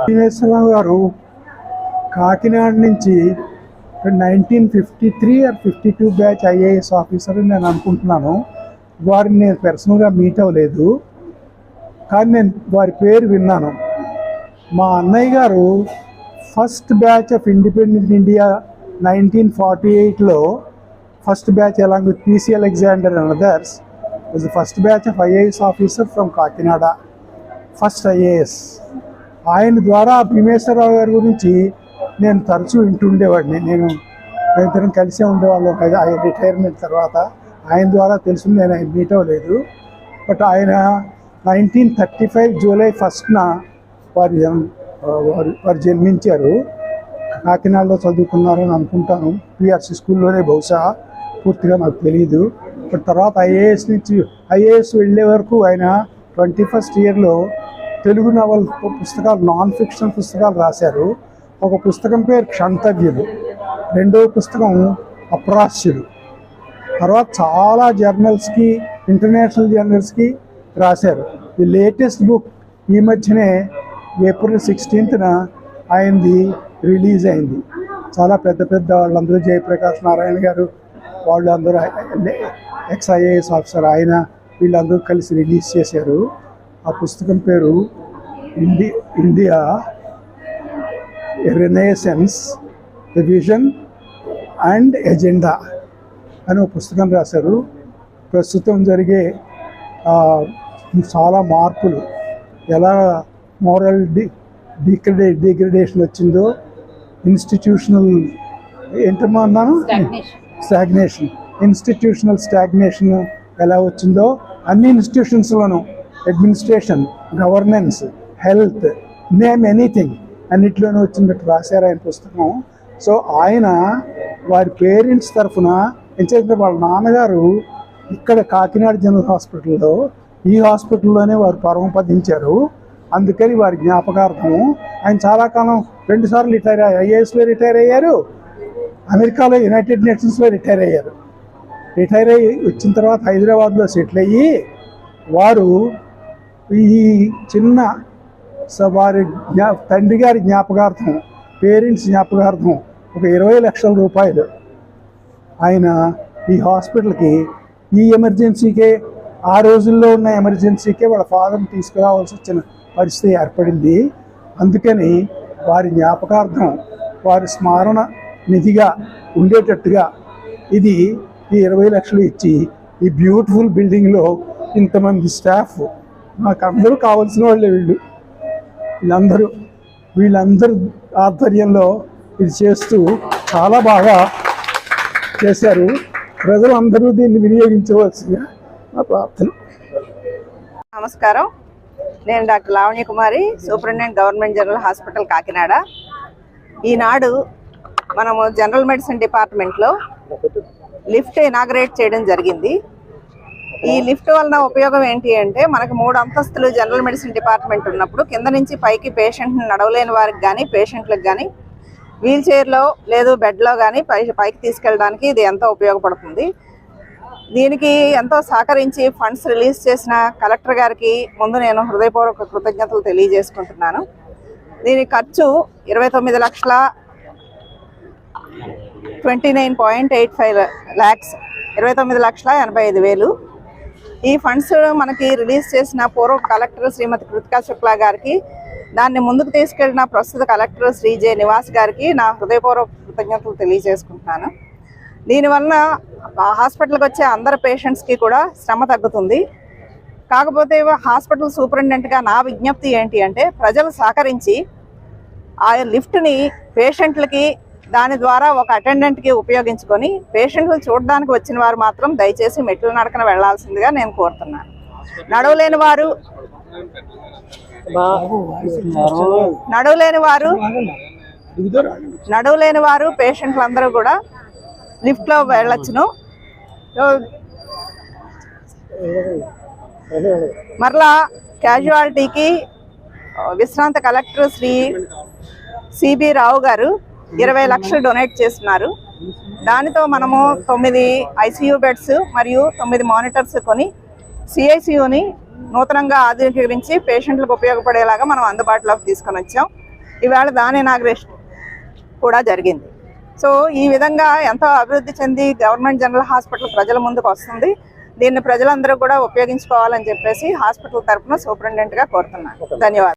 శ్రీనివాసరావు గారు కాకినాడ నుంచి nineteen fifty three or fifty two batch IAS officer అని నేను అనుకుంటున్నాను. వారిని నేను పర్సనల్గా మీట్ అవ్వలేదు. కానీ నేను వారి పేరు విన్నాను. మా అన్నయ్య గారు first batch of independent India nineteen forty ఎయిట్లో first batch along with PC Alexander and others is the first batch of IAS officer from Kakinada. First IAS ఆయన ద్వారా భీమేశ్వరరావు గారి గురించి నేను తరచూ వింటుండేవాడిని. నేను ఇద్దరం కలిసే ఉండేవాళ్ళం కదా ఆయన రిటైర్మెంట్ తర్వాత. ఆయన ద్వారా తెలిసింది నేను ఆయన మీట్ అవ్వలేదు. బట్ ఆయన నైన్టీన్ థర్టీ ఫైవ్ జూలై ఫస్ట్న వారి వారు వారు జన్మించారు. కాకినాడలో చదువుకున్నారని అనుకుంటాను. పిఆర్సి స్కూల్లోనే బహుశా పూర్తిగా నాకు తెలియదు బట్ తర్వాత ఐఏఎస్ నుంచి ఐఏఎస్ వెళ్ళే వరకు ఆయన ట్వంటీ ఫస్ట్ ఇయర్లో తెలుగు నవల్ పుస్తకాలు నాన్ ఫిక్షన్ పుస్తకాలు రాశారు. ఒక పుస్తకం పేరు క్షంతవ్యులు. రెండవ పుస్తకం అప్రాస్యులు తర్వాత చాలా జర్నల్స్కి ఇంటర్నేషనల్ జర్నల్స్కి రాశారు. ది లేటెస్ట్ బుక్ ఈ మధ్యనే ఏప్రిల్ సిక్స్టీన్త్న అయింది రిలీజ్ అయింది. చాలా పెద్ద పెద్ద వాళ్ళందరూ జయప్రకాష్ నారాయణ గారు వాళ్ళందరూ ఎక్స్ ఐఏఎస్ ఆఫీసర్ ఆయన వీళ్ళందరూ కలిసి రిలీజ్ చేశారు. ఆ పుస్తకం పేరు Indi India renaissance the vision and agenda అని ఒక పుస్తకం రాశారు. ప్రస్తుతం జరిగే చాలా మార్పులు ఎలా మోరల్ డి డిగ్రడే డిగ్రడేషన్ వచ్చిందో ఇన్స్టిట్యూషనల్ ఏంటమ్మా అన్నాను? స్టాగ్నేషన్ ఇన్స్టిట్యూషనల్ స్టాగ్నేషన్ ఎలా వచ్చిందో అన్ని ఇన్స్టిట్యూషన్స్లోనూ administration governance health name anything అన్నిట్లోనూ వచ్చినట్టు రాశారు ఆయన పుస్తకం. సో ఆయన వారి పేరెంట్స్ తరఫున ఎందుకంటే వాళ్ళ నాన్నగారు ఇక్కడ కాకినాడ జనరల్ హాస్పిటల్లో ఈ హాస్పిటల్లోనే వారు పరమపదించారు అందుకని వారి జ్ఞాపకార్థం ఆయన చాలా కాలం రెండుసార్లు రిటైర్ అయ్యారు. ఐఏఎస్లో రిటైర్ అయ్యారు. అమెరికాలో యునైటెడ్ నేషన్స్లో రిటైర్ అయ్యారు. రిటైర్ అయ్యి వచ్చిన తర్వాత హైదరాబాద్లో సెటిల్ అయ్యి వారు ఈ చిన్న స- వారి జ్ఞా తండ్రి గారి జ్ఞాపకార్థం పేరెంట్స్ జ్ఞాపకార్థం ఒక ఇరవై లక్షల రూపాయలు. ఆయన ఈ హాస్పిటల్కి ఈ ఎమర్జెన్సీకే ఆ రోజుల్లో ఉన్న ఎమర్జెన్సీకే వాళ్ళ ఫాదర్ని తీసుకురావాల్సి వచ్చిన పరిస్థితి ఏర్పడింది. అందుకని వారి జ్ఞాపకార్థం వారి స్మరణ నిధిగా ఉండేటట్టుగా ఇది ఈ ఇరవై లక్షలు ఇచ్చి ఈ బ్యూటిఫుల్ బిల్డింగ్లో ఇంతమంది స్టాఫ్ నాకు అందరూ కావాల్సిన వాళ్ళే వీళ్ళు. వీళ్ళందరూ వీళ్ళందరూ ఆధ్వర్యంలో ఇది చేస్తూ చాలా బాగా చేశారు. ప్రజలందరూ దీన్ని వినియోగించవలసిందిగా నా ప్రార్థన. నమస్కారం. నేను doctor Lavanya Kumari superintendent government general hospital Kakinada. ఈనాడు మనము జనరల్ మెడిసిన్ డిపార్ట్మెంట్లో లిఫ్ట్ ఇనాగ్రేట్ చేయడం జరిగింది. ఈ లిఫ్ట్ వలన ఉపయోగం ఏంటి అంటే మనకు మూడు అంతస్తులు జనరల్ మెడిసిన్ డిపార్ట్మెంట్ ఉన్నప్పుడు కింద నుంచి పైకి పేషెంట్ని నడవలేని వారికి కానీ పేషెంట్లకు కానీ వీల్ చైర్లో లేదు బెడ్లో కానీ పై పైకి తీసుకెళ్ళడానికి ఇది ఎంతో ఉపయోగపడుతుంది. దీనికి ఎంతో సహకరించి ఫండ్స్ రిలీజ్ చేసిన కలెక్టర్ గారికి ముందు నేను హృదయపూర్వక కృతజ్ఞతలు తెలియజేసుకుంటున్నాను. దీని ఖర్చు ఇరవై తొమ్మిది లక్షల twenty nine point eight five lakhs ఇరవై తొమ్మిది లక్షల ఎనభై ఐదు వేలు. ఈ ఫండ్స్ మనకి రిలీజ్ చేసిన పూర్వ కలెక్టర్ శ్రీమతి కృతికా శుక్లా గారికి దాన్ని ముందుకు తీసుకెళ్ళిన ప్రస్తుత కలెక్టర్ శ్రీ జే నివాస్ గారికి నా హృదయపూర్వక కృతజ్ఞతలు తెలియజేసుకుంటున్నాను. దీనివల్ల హాస్పిటల్కి వచ్చే అందరు పేషెంట్స్కి కూడా శ్రమ తగ్గుతుంది. కాకపోతే హాస్పిటల్ సూపరింటెండెంట్గా నా విజ్ఞప్తి ఏంటి అంటే ప్రజలు సహకరించి ఆ లిఫ్ట్ని పేషెంట్లకి దాని ద్వారా ఒక అటెండెంట్కి ఉపయోగించుకొని పేషెంట్లు చూడడానికి వచ్చిన వారు మాత్రం దయచేసి మెట్ల నడకన వెళ్ళాల్సిందిగా నేను కోరుతున్నాను. నడవలేని వారు నడవలేని వారు నడవలేని వారు పేషెంట్లు అందరూ కూడా లిఫ్ట్లో వెళ్ళొచ్చును. మరలా క్యాజువాలిటీకి విశ్రాంత కలెక్టర్ శ్రీ సిబి రావు గారు ఇరవై లక్షలు డొనేట్ చేస్తున్నారు. దానితో మనము తొమ్మిది ఐసీయూ బెడ్స్ మరియు తొమ్మిది మానిటర్స్ కొని సిఐసియుని నూతనంగా ఆధునీకరించి పేషెంట్లకు ఉపయోగపడేలాగా మనం అందుబాటులోకి తీసుకొని వచ్చాం. ఈవేళ దాని ఇనాగ్రేషన్ కూడా జరిగింది. సో ఈ విధంగా ఎంతో అభివృద్ధి చెంది గవర్నమెంట్ జనరల్ హాస్పిటల్ ప్రజల ముందుకు వస్తుంది. దీన్ని ప్రజలందరూ కూడా ఉపయోగించుకోవాలని చెప్పేసి హాస్పిటల్ తరఫున సూపరింటెండెంట్గా కోరుతున్నాను. ధన్యవాదాలు.